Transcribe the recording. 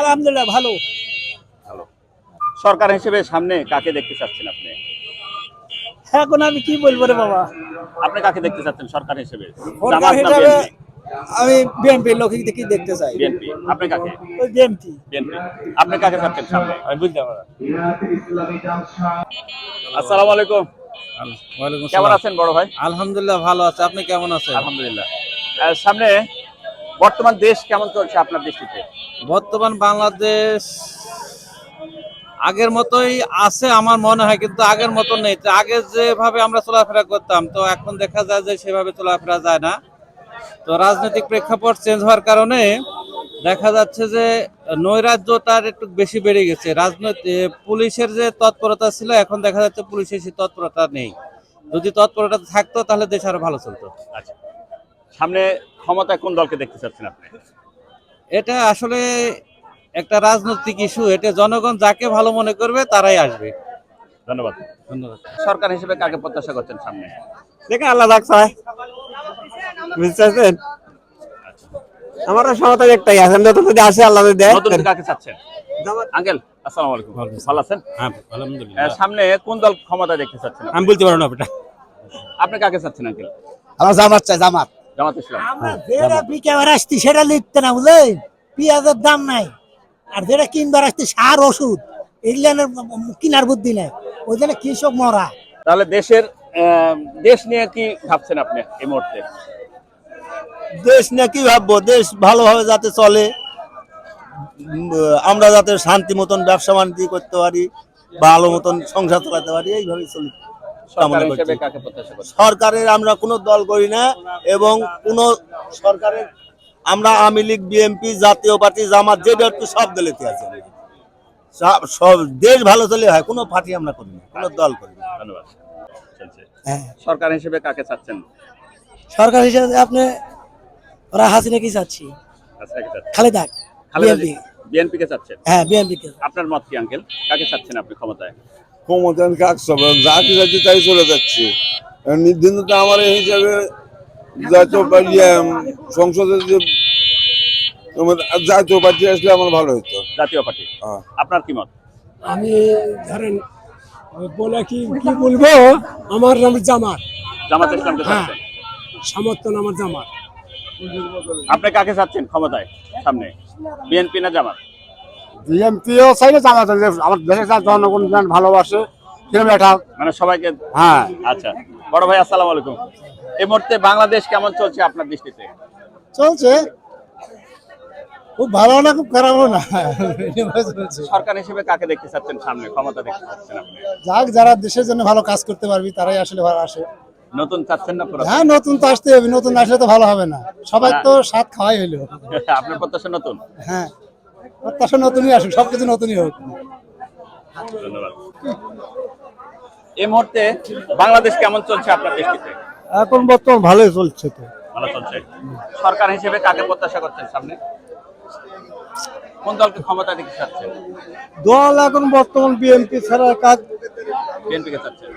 আলহামদুলিল্লাহ ভালো। ভালো। সরকার হিসেবে সামনে কাকে দেখতে চাচ্ছেন আপনি? এখন আমি কি বলব রে বাবা? আপনি কাকে দেখতে চাচ্ছেন সরকার হিসেবে? সরকার হিসাবে আমি বিএনপির লোক কি দেখতে চাই। বিএনপি। আপনি কাকে? ওই বিএনপি। বিএনপি। আপনি কাকে চাচ্ছেন সামনে? আমি বুঝতে পারলাম আসসালামু আলাইকুম। ওয়ালাইকুম কেমন আসসালাম। আছেন বড় ভাই? আলহামদুলিল্লাহ ভালো আছে। আপনি কেমন আছেন? আলহামদুলিল্লাহ। সামনে বর্তমান দেশ কেমন চলছে আপনার দৃষ্টিতে? বর্তমান বাংলাদেশ আগের মতোই আছে আমার মনে হয় কিন্তু আগের মতো নেই। আগে যেভাবে আমরা চলাফেরা করতাম তো এখন দেখা যায় যে সেভাবে চলাফেরা যায় না। তো রাজনৈতিক প্রেক্ষাপট চেঞ্জ হওয়ার কারণে দেখা যাচ্ছে যে নৈরাজ্যতার একটু বেশি বেড়ে গেছে। রাজনৈতিক পুলিশের যে তৎপরতা ছিল এখন দেখা যাচ্ছে পুলিশের সেই তৎপরতা নেই। যদি তৎপরতা থাকতো তাহলে দেশ আরও ভালো চলতো। আচ্ছা। সামনে ক্ষমতায় কোন দলকে দেখতে চাচ্ছেন আপনি? এটা আসলে একটা রাজনৈতিক ইস্যু এটা জনগণ যাকে ভালো মনে করবে তারাই আসবে। ধন্যবাদ। ধন্যবাদ। সরকার হিসেবে কাকে প্রত্যাশা করছেন সামনে? দেখে আল্লাহ রাখছে বুঝতেছেন? আমার সমতা একটাই আছে যত যদি আসে আল্লাহ দেয়। নতুন কাকে চাচ্ছেন? আঙ্কেল আসসালামু আলাইকুম। ভালো আছেন? হ্যাঁ আলহামদুলিল্লাহ। সামনে কোন দল ক্ষমতা দেখতে চাচ্ছেন আমি বলতে পারব না এটা আপনি কাকে চাচ্ছেন আঙ্কেল? আমার জামাত চাই জামাত। জামাত ইসলাম আমরা যেটা বিকেবার আসছি সেটা লিখতে না বুঝলেন পেঁয়াজের দাম নাই। আর যেটা কিনবার আসছি সার ওষুধ এগুলানের কিনার বুদ্ধি নাই। ওই জন্য কৃষক মরা। তাহলে দেশের দেশ নিয়ে কি ভাবছেন আপনি এই মুহূর্তে? দেশ নিয়ে কি ভাববো? দেশ ভালোভাবে যাতে চলে আমরা যাতে শান্তি মতন ব্যবসা বাণিজ্য করতে পারি ভালো মতন সংসার চালাতে পারি এইভাবে চলি। কামনা করছি। সরকারের আমরা কোনো দল করি না এবং কোনো সরকারের আমরা আওয়ামী লীগ বিএনপি জাতীয় পার্টি জামাত যে একটু সব দলেতে আছে। সব- দেশ ভালো চলে হয় কোনো পার্টি আমরা করি না কোনো দল করি না। ধন্যবাদ। হ্যাঁ। সরকার হিসেবে কাকে চাচ্ছেন? সরকার হিসেবে আপনি ওরা হাসিনা কি চাচ্ছি? খালেদা। খালেদা বিএনপি। বিএনপি কে চাচ্ছেন? হ্যাঁ বিএনপি কে। আপনার মত কি আঙ্কেল? কাকে চাচ্ছেন আপনি ক্ষমতায়? ক্ষমতান কাজ সব যাকে যাচ্ছে তাই চলে যাচ্ছে। নির্দিষ্ট আমার এই হিসাবে জাতীয় পার্টি সংসদে যে তোমার জাতীয় পার্টি আসলে আমার ভালো হতো জাতীয় পার্টি? হ্যাঁ। আপনার কি মত? আমি ধরেন বলে কি কি বলব? আমার নাম জামাত। জামাত ইসলামকে হ্যাঁ। সমর্থন আমার জামাত। আপনি কাকে চাচ্ছেন ক্ষমতায় সামনে? বিএনপি না জামাত? বিএমপিও চাইলে জামাত আমার দেশের জনগণ ভালোবাসে একটা মানে সবাইকে হ্যাঁ। আচ্ছা। বড় ভাই আসসালামু আলাইকুম। এই মুহূর্তে বাংলাদেশ কেমন চলছে আপনার দৃষ্টিতে? চলছে। খুব ভালো না খুব খারাপও না? সরকার হিসেবে কাকে দেখতে চাচ্ছেন সামনে ক্ষমতা দেখতে চাচ্ছেন আপনি? যাক যারা দেশের জন্য ভালো কাজ করতে পারবি তারাই আসলে ভালো আসে। নতুন চাচ্ছেন না পুরো হ্যাঁ নতুন তো আসতে হবে নতুন আসলে তো ভালো হবে না। সবাই তো স্বাদ খাওয়াই হইল। আপনার প্রত্যাশা নতুন? হ্যাঁ প্রত্যাশা নতুনই আসুক সবকিছু নতুনই হোক। ধন্যবাদ। এই মুহূর্তে বাংলাদেশ কেমন চলছে আপনার দৃষ্টিতে? এখন বর্তমান ভালোই চলছে তো। ভালো চলছে। সরকার হিসেবে কাকে প্রত্যাশা করছেন সামনে? কোন দলকে ক্ষমতা দিতে চাচ্ছেন? দল এখন বর্তমান বিএনপি ছাড়া কাজ বিএনপি কে চাচ্ছেন